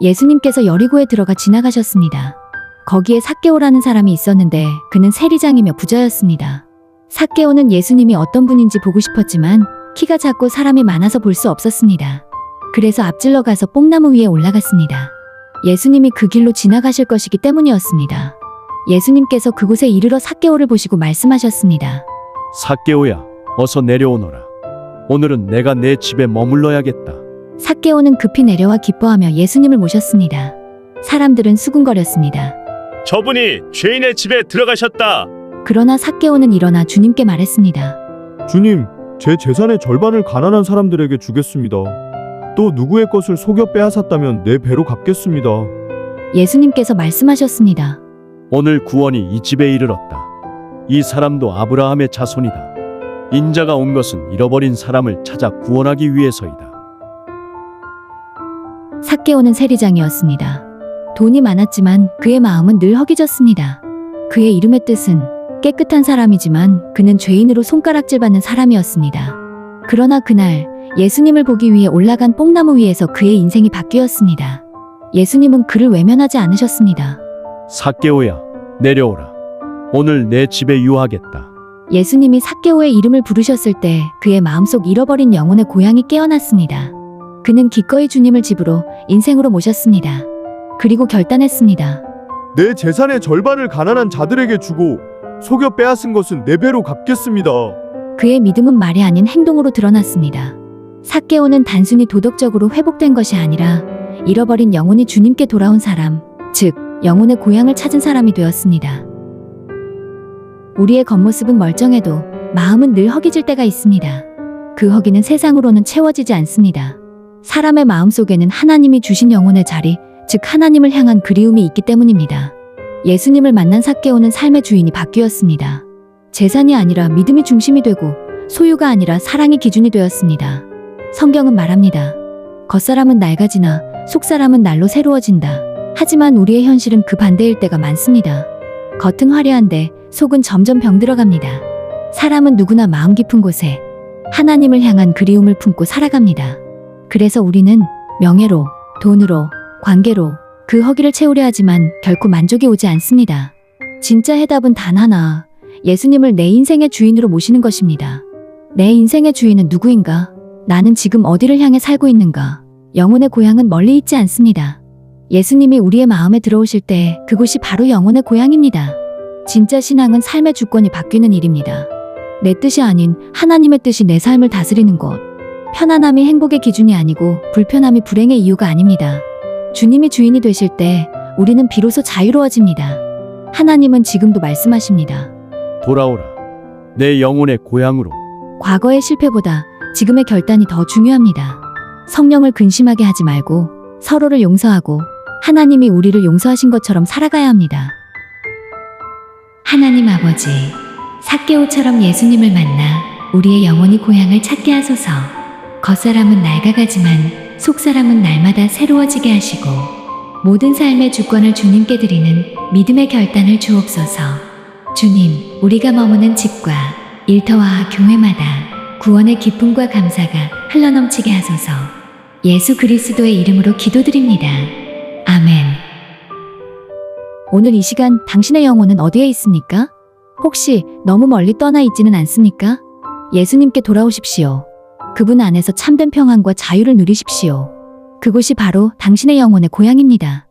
예수님께서 여리고에 들어가 지나가셨습니다. 거기에 삭개오라는 사람이 있었는데 그는 세리장이며 부자였습니다. 삭개오는 예수님이 어떤 분인지 보고 싶었지만 키가 작고 사람이 많아서 볼 수 없었습니다. 그래서 앞질러 가서 뽕나무 위에 올라갔습니다. 예수님이 그 길로 지나가실 것이기 때문이었습니다. 예수님께서 그곳에 이르러 삭개오를 보시고 말씀하셨습니다. 삭개오야, 어서 내려오너라. 오늘은 내가 내 집에 머물러야겠다. 삭개오는 급히 내려와 기뻐하며 예수님을 모셨습니다. 사람들은 수군거렸습니다. 저분이 죄인의 집에 들어가셨다. 그러나 삭개오는 일어나 주님께 말했습니다. 주님, 제 재산의 절반을 가난한 사람들에게 주겠습니다. 또 누구의 것을 속여 빼앗았다면 내 배로 갚겠습니다. 예수님께서 말씀하셨습니다. 오늘 구원이 이 집에 이르렀다. 이 사람도 아브라함의 자손이다. 인자가 온 것은 잃어버린 사람을 찾아 구원하기 위해서이다. 삭개오는 세리장이었습니다. 돈이 많았지만 그의 마음은 늘 허기졌습니다. 그의 이름의 뜻은 깨끗한 사람이지만 그는 죄인으로 손가락질 받는 사람이었습니다. 그러나 그날 예수님을 보기 위해 올라간 뽕나무 위에서 그의 인생이 바뀌었습니다. 예수님은 그를 외면하지 않으셨습니다. 삭개오야, 내려오라. 오늘 내 집에 유하겠다. 예수님이 삭개오의 이름을 부르셨을 때 그의 마음속 잃어버린 영혼의 고향이 깨어났습니다. 그는 기꺼이 주님을 집으로 인생으로 모셨습니다. 그리고 결단했습니다. 내 재산의 절반을 가난한 자들에게 주고 속여 빼앗은 것은 내 배로 갚겠습니다. 그의 믿음은 말이 아닌 행동으로 드러났습니다. 삭개오는 단순히 도덕적으로 회복된 것이 아니라 잃어버린 영혼이 주님께 돌아온 사람, 즉 영혼의 고향을 찾은 사람이 되었습니다. 우리의 겉모습은 멀쩡해도 마음은 늘 허기질 때가 있습니다. 그 허기는 세상으로는 채워지지 않습니다. 사람의 마음 속에는 하나님이 주신 영혼의 자리, 즉 하나님을 향한 그리움이 있기 때문입니다. 예수님을 만난 삭개오는 삶의 주인이 바뀌었습니다. 재산이 아니라 믿음이 중심이 되고 소유가 아니라 사랑이 기준이 되었습니다. 성경은 말합니다. 겉사람은 낡아지나 속사람은 날로 새로워진다. 하지만 우리의 현실은 그 반대일 때가 많습니다. 겉은 화려한데 속은 점점 병들어갑니다. 사람은 누구나 마음 깊은 곳에 하나님을 향한 그리움을 품고 살아갑니다. 그래서 우리는 명예로, 돈으로, 관계로 그 허기를 채우려 하지만 결코 만족이 오지 않습니다. 진짜 해답은 단 하나. 예수님을 내 인생의 주인으로 모시는 것입니다. 내 인생의 주인은 누구인가? 나는 지금 어디를 향해 살고 있는가? 영혼의 고향은 멀리 있지 않습니다. 예수님이 우리의 마음에 들어오실 때 그곳이 바로 영혼의 고향입니다. 진짜 신앙은 삶의 주권이 바뀌는 일입니다. 내 뜻이 아닌 하나님의 뜻이 내 삶을 다스리는 곳. 편안함이 행복의 기준이 아니고 불편함이 불행의 이유가 아닙니다. 주님이 주인이 되실 때 우리는 비로소 자유로워집니다. 하나님은 지금도 말씀하십니다. 돌아오라. 내 영혼의 고향으로. 과거의 실패보다 지금의 결단이 더 중요합니다. 성령을 근심하게 하지 말고 서로를 용서하고 하나님이 우리를 용서하신 것처럼 살아가야 합니다. 하나님 아버지, 삭개오처럼 예수님을 만나 우리의 영혼이 고향을 찾게 하소서. 겉사람은 낡아가지만 속사람은 날마다 새로워지게 하시고 모든 삶의 주권을 주님께 드리는 믿음의 결단을 주옵소서. 주님, 우리가 머무는 집과 일터와 교회마다 구원의 기쁨과 감사가 흘러넘치게 하소서. 예수 그리스도의 이름으로 기도드립니다. 아멘. 오늘 이 시간 당신의 영혼은 어디에 있습니까? 혹시 너무 멀리 떠나 있지는 않습니까? 예수님께 돌아오십시오. 그분 안에서 참된 평안과 자유를 누리십시오. 그곳이 바로 당신의 영혼의 고향입니다.